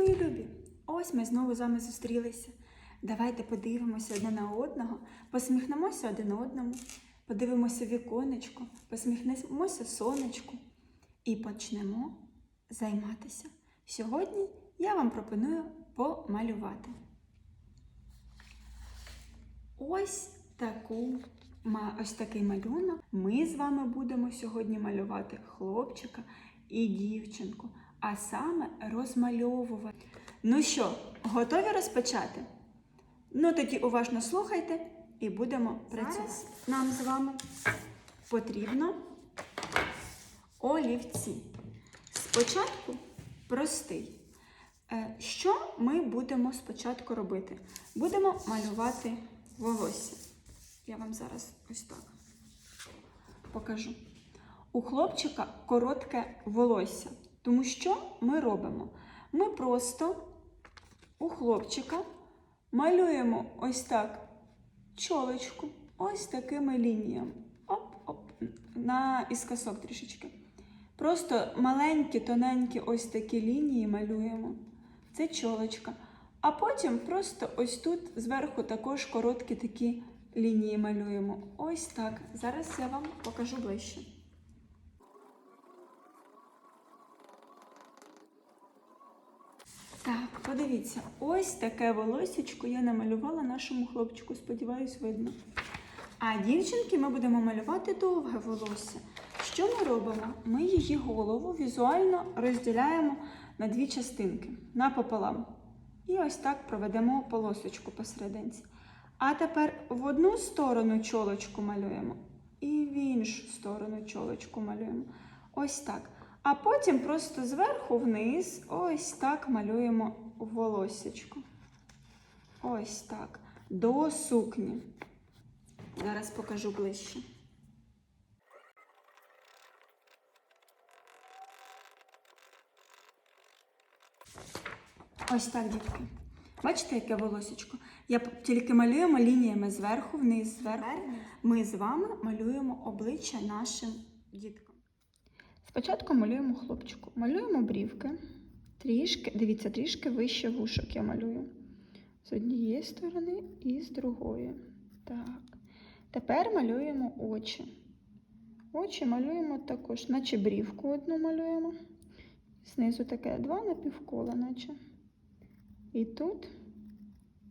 мої любі! Ось ми знову з вами зустрілися. Давайте подивимося одне на одного, посміхнемося один одному, подивимося віконечко, посміхнемося сонечку і почнемо займатися. Сьогодні я вам пропоную помалювати. Ось таку ось такий малюнок. Ми з вами будемо сьогодні малювати хлопчика і дівчинку, а саме розмальовувати. Ну що, готові розпочати? Ну тоді уважно слухайте і будемо працювати. Нам з вами потрібно олівці. Спочатку простий. Е, Що ми будемо спочатку робити? Будемо малювати волосся. Я вам зараз ось так покажу. У хлопчика коротке волосся. Тому що ми робимо? Ми просто у хлопчика малюємо ось так чолочку, ось такими лініями. Оп-оп, на іскосок трішечки. Просто маленькі, тоненькі ось такі лінії малюємо. Це чолочка. А потім просто ось тут зверху також короткі такі лінії малюємо. Ось так. Зараз я вам покажу ближче. Так, подивіться, ось таке волосечко я намалювала нашому хлопчику, сподіваюсь, видно. А дівчинки ми будемо малювати довге волосся. Що ми робимо? Ми її голову візуально розділяємо на дві частинки напополам. І ось так проведемо полосочку посерединці. А тепер в одну сторону чолочку малюємо, і в іншу сторону чолочку малюємо. Ось так. А потім просто зверху вниз ось так малюємо волосечко. Ось так. До сукні. Зараз покажу ближче. Ось так, дітки. Бачите, яке волосечко? Я тільки малюємо лініями зверху вниз, зверху. Ми з вами малюємо обличчя нашим діткам. Спочатку малюємо хлопчику. Малюємо брівки. Трішки, дивіться, трішки вище вушок я малюю. З однієї сторони і з другої. Так. Тепер малюємо очі. Очі малюємо також, наче брівку одну малюємо. Знизу таке два напівкола, наче. І тут,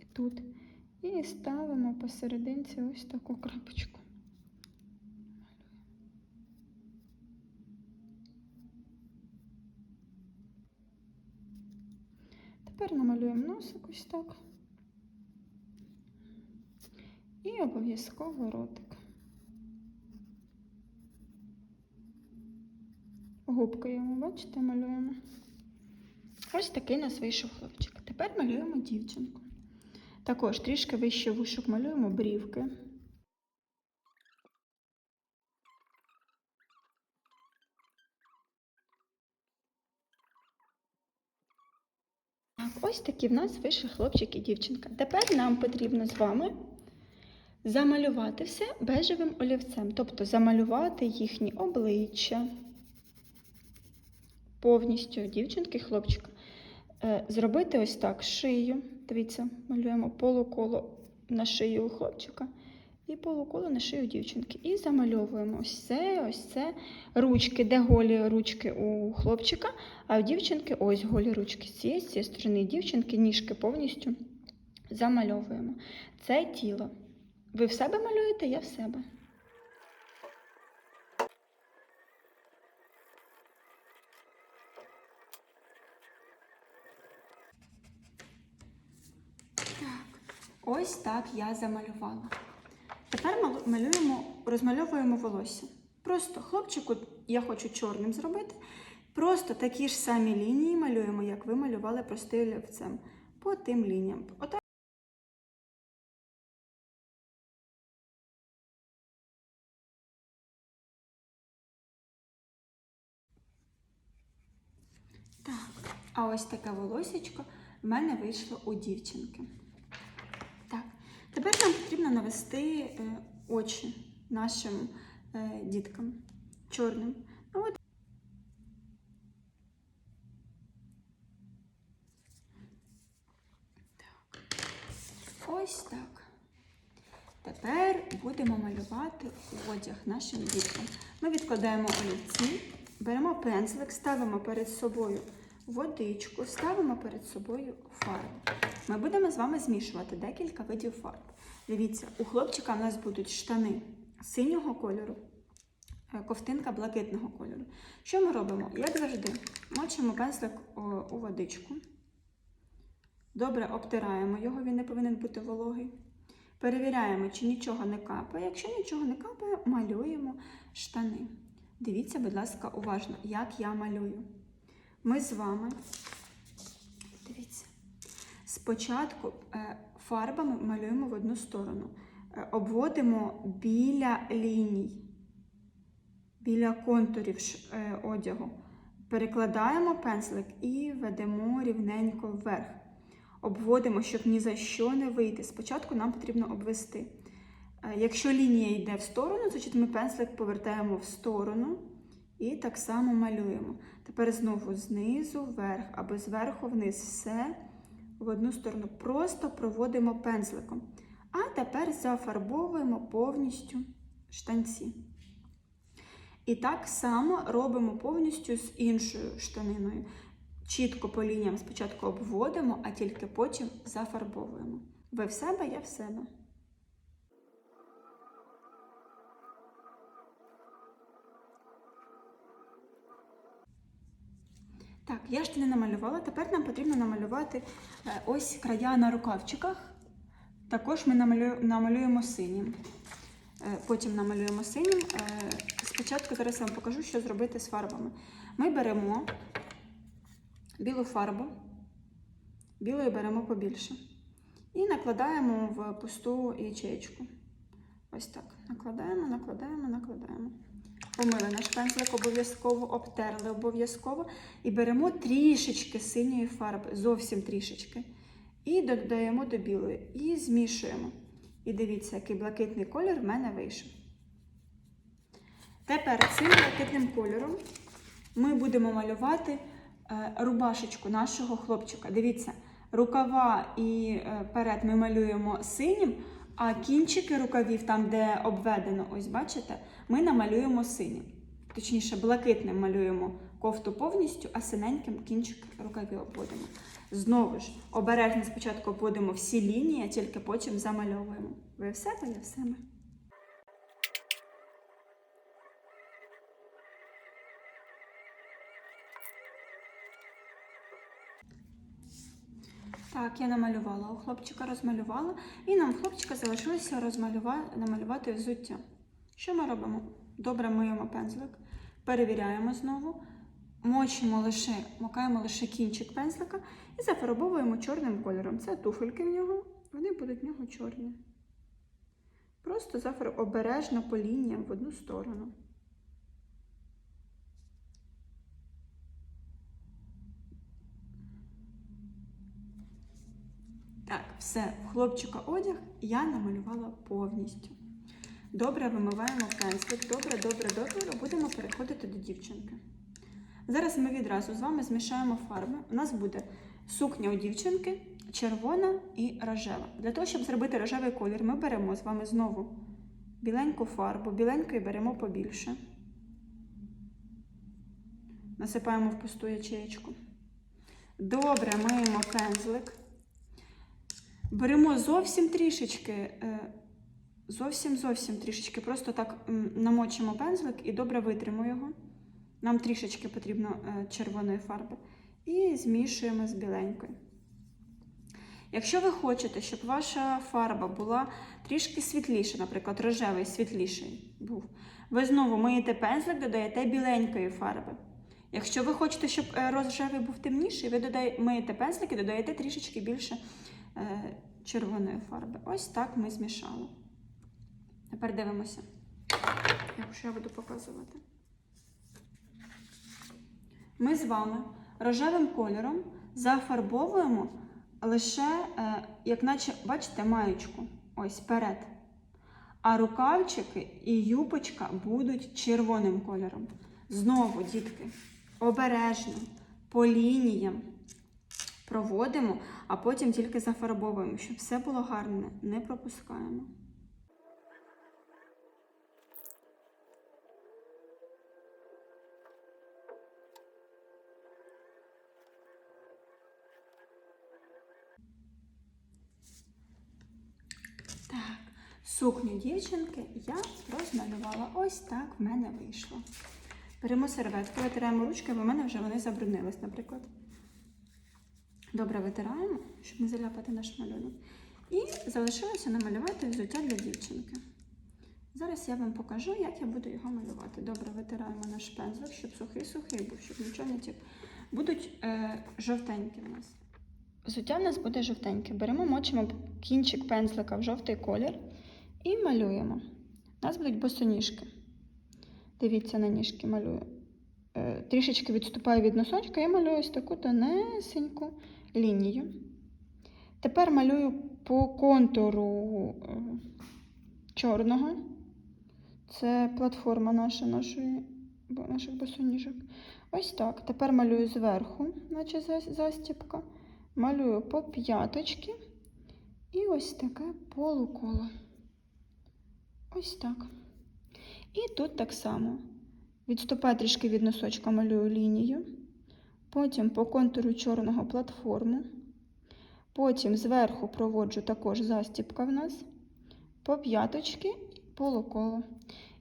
і тут. І ставимо посерединці ось таку крапочку. Тепер намалюємо носик ось так. І обов'язково ротик. Губки йому, бачите, малюємо. Ось такий нас вийшов хлопчик. Тепер малюємо дівчинку. Також трішки вище вушок малюємо брівки. Так, ось такі в нас вийшли хлопчик і дівчинка. Тепер нам потрібно з вами замалювати все бежевим олівцем, тобто замалювати їхні обличчя повністю дівчинки і хлопчика. Е, Зробити ось так шию. Дивіться, малюємо полуколо на шию у хлопчика і полуколо на шию дівчинки. І замальовуємо ось це, ось це. Ручки, де голі ручки у хлопчика, а у дівчинки ось голі ручки. З цієї, з цієї сторони дівчинки, ніжки повністю замальовуємо. Це тіло. Ви в себе малюєте, я в себе. Ось так я замалювала. Тепер малюємо, розмальовуємо волосся. Просто хлопчику я хочу чорним зробити. Просто такі ж самі лінії малюємо, як ви малювали простим олівцем. По тим лініям. Так, а ось таке волосечко в мене вийшло у дівчинки. Тепер нам потрібно навести е, очі нашим е, діткам чорним. Ну, Ось так. Тепер будемо малювати одяг нашим діткам. Ми відкладаємо олівці, беремо пензлик, ставимо перед собою водичку, ставимо перед собою фарбу. Ми будемо з вами змішувати декілька видів фарб. Дивіться, у хлопчика в нас будуть штани синього кольору, е, ковтинка блакитного кольору. Що ми робимо? Як завжди, мочимо пензлик у водичку. Добре обтираємо його, він не повинен бути вологий. Перевіряємо, чи нічого не капає. Якщо нічого не капає, малюємо штани. Дивіться, будь ласка, уважно, як я малюю. Ми з вами, дивіться, спочатку е, фарбами малюємо в одну сторону, Е, обводимо біля ліній, біля контурів е, одягу. Перекладаємо пензлик і ведемо рівненько вверх. Обводимо, щоб ні за що не вийти. Спочатку нам потрібно обвести. Якщо лінія йде в сторону, значить ми пензлик повертаємо в сторону і так само малюємо. Тепер знову знизу вверх або зверху вниз. Все в одну сторону. Просто проводимо пензликом. А тепер зафарбовуємо повністю штанці. І так само робимо повністю з іншою штаниною. Чітко по лініям спочатку обводимо, а тільки потім зафарбовуємо. Ви в себе, я в себе. Так, я штани намалювала. Тепер нам потрібно намалювати е, ось края на рукавчиках. Також ми намалюємо синім. Е, Потім намалюємо синім. Е, Спочатку зараз вам покажу, що зробити з фарбами. Ми беремо білу фарбу, білої беремо побільше. І накладаємо в пусту ячеєчку. Ось так. Накладаємо, накладаємо, накладаємо. Помили наш пензлик обов'язково, обтерли обов'язково. І беремо трішечки синьої фарби, зовсім трішечки. І додаємо до білої. І змішуємо. І дивіться, який блакитний колір в мене вийшов. Тепер цим блакитним кольором ми будемо малювати е, рубашечку нашого хлопчика. Дивіться, рукава і е, перед ми малюємо синім, а кінчики рукавів, там, де обведено, ось бачите, ми намалюємо синім. Точніше, блакитним малюємо кофту повністю, а синеньким кінчик рукавів обводимо. Знову ж, обережно спочатку обводимо всі лінії, а тільки потім замальовуємо. Ви все, то я все. ми. Так, я намалювала у хлопчика, розмалювала, і нам хлопчика залишилося розмалюва- намалювати взуття. Що ми робимо? Добре миємо пензлик, перевіряємо знову, мочимо лише, макаємо лише кінчик пензлика і зафарбовуємо чорним кольором. Це туфельки в нього, вони будуть в нього чорні. Просто зафар... обережно по лініям в одну сторону. Так, все, в хлопчика одяг я намалювала повністю. Добре вимиваємо пензлик. Добре, добре, добре. Будемо переходити до дівчинки. Зараз ми відразу з вами змішаємо фарби. У нас буде сукня у дівчинки, червона і рожева. Для того, щоб зробити рожевий колір, ми беремо з вами знову біленьку фарбу. Біленької беремо побільше. Насипаємо в пусту ячеєчку. Добре миємо пензлик. Беремо зовсім трішечки, е, зовсім зовсім трішечки. Просто так намочимо пензлик і добре витримо його. Нам трішечки потрібно е, червоної фарби. І змішуємо з біленькою. Якщо ви хочете, щоб ваша фарба була трішки світліша, наприклад, рожевий світліший був, ви знову миєте пензлик, додаєте біленької фарби. Якщо ви хочете, щоб е, рожевий був темніший, ви миєте пензлик і додаєте трішечки більше червоної фарби. Ось так ми змішали. Тепер дивимося, якщо я буду показувати. Ми з вами рожевим кольором зафарбовуємо лише, е, як наче, бачите, маєчку. Ось перед. А рукавчики і юпочка будуть червоним кольором. Знову, дітки, обережно, по лініям. Проводимо, а потім тільки зафарбовуємо, щоб все було гарне, не пропускаємо. Сукню дівчинки я розмалювала. Ось так в мене вийшло. Беремо серветку, витираємо ручки, бо в мене вже вони забруднились, наприклад. Добре витираємо, щоб не заляпати наш малюнок. І залишилося намалювати взуття для дівчинки. Зараз я вам покажу, як я буду його малювати. Добре, витираємо наш пензлик, щоб сухий-сухий був, щоб нічого не тік. Будуть е, жовтенькі в нас. Взуття в нас буде жовтеньке. Беремо, мочимо кінчик пензлика в жовтий колір і малюємо. У нас будуть босоніжки. Дивіться на ніжки малюю. Е, трішечки відступаю від носочка і малюю ось таку тонесеньку лінію. Тепер малюю по контуру е, чорного. Це платформа наша, нашої, наших босоніжок. Ось так. Тепер малюю зверху, наче застіпка. Малюю по п'яточки і ось таке полуколо. Ось так. І тут так само. Відступаю трішки від носочка, малюю лінію. Потім по контуру чорного платформу. Потім зверху проводжу також застіпка в нас. По п'яточки полуколо.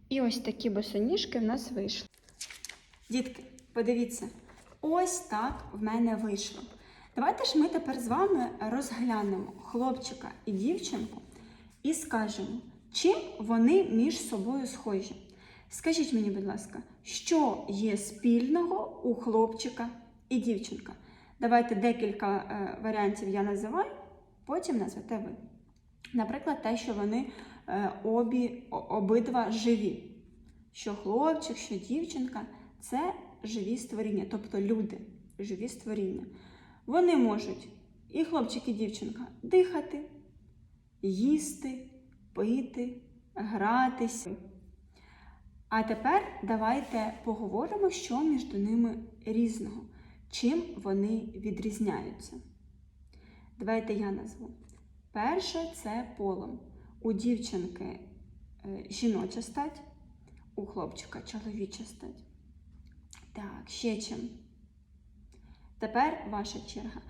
І ось такі босоніжки в нас вийшли. Дітки, подивіться, ось так в мене вийшло. Давайте ж ми тепер з вами розглянемо хлопчика і дівчинку і скажемо, чим вони між собою схожі. Скажіть мені, будь ласка, що є спільного у хлопчика і дівчинка? Давайте декілька е, варіантів я називаю, потім назвете ви. Наприклад, те, що вони е, обі, обидва живі. Що хлопчик, що дівчинка це живі створіння, тобто люди, живі створіння. Вони можуть, і хлопчик, і дівчинка, дихати, їсти, пити, гратися. А тепер давайте поговоримо, що між ними різного, чим вони відрізняються. Давайте я назву. Перше це полом. У дівчинки е, жіноча стать, у хлопчика чоловіча стать. Так, ще чим. Тепер ваша черга.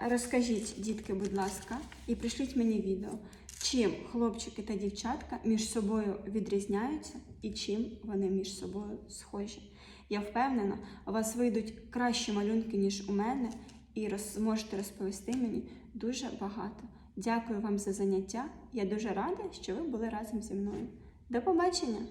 Розкажіть, дітки, будь ласка, і пришліть мені відео, чим хлопчики та дівчатка між собою відрізняються і чим вони між собою схожі. Я впевнена, у вас вийдуть кращі малюнки, ніж у мене, і роз, зможете розповісти мені дуже багато. Дякую вам за заняття. Я дуже рада, що ви були разом зі мною. До побачення!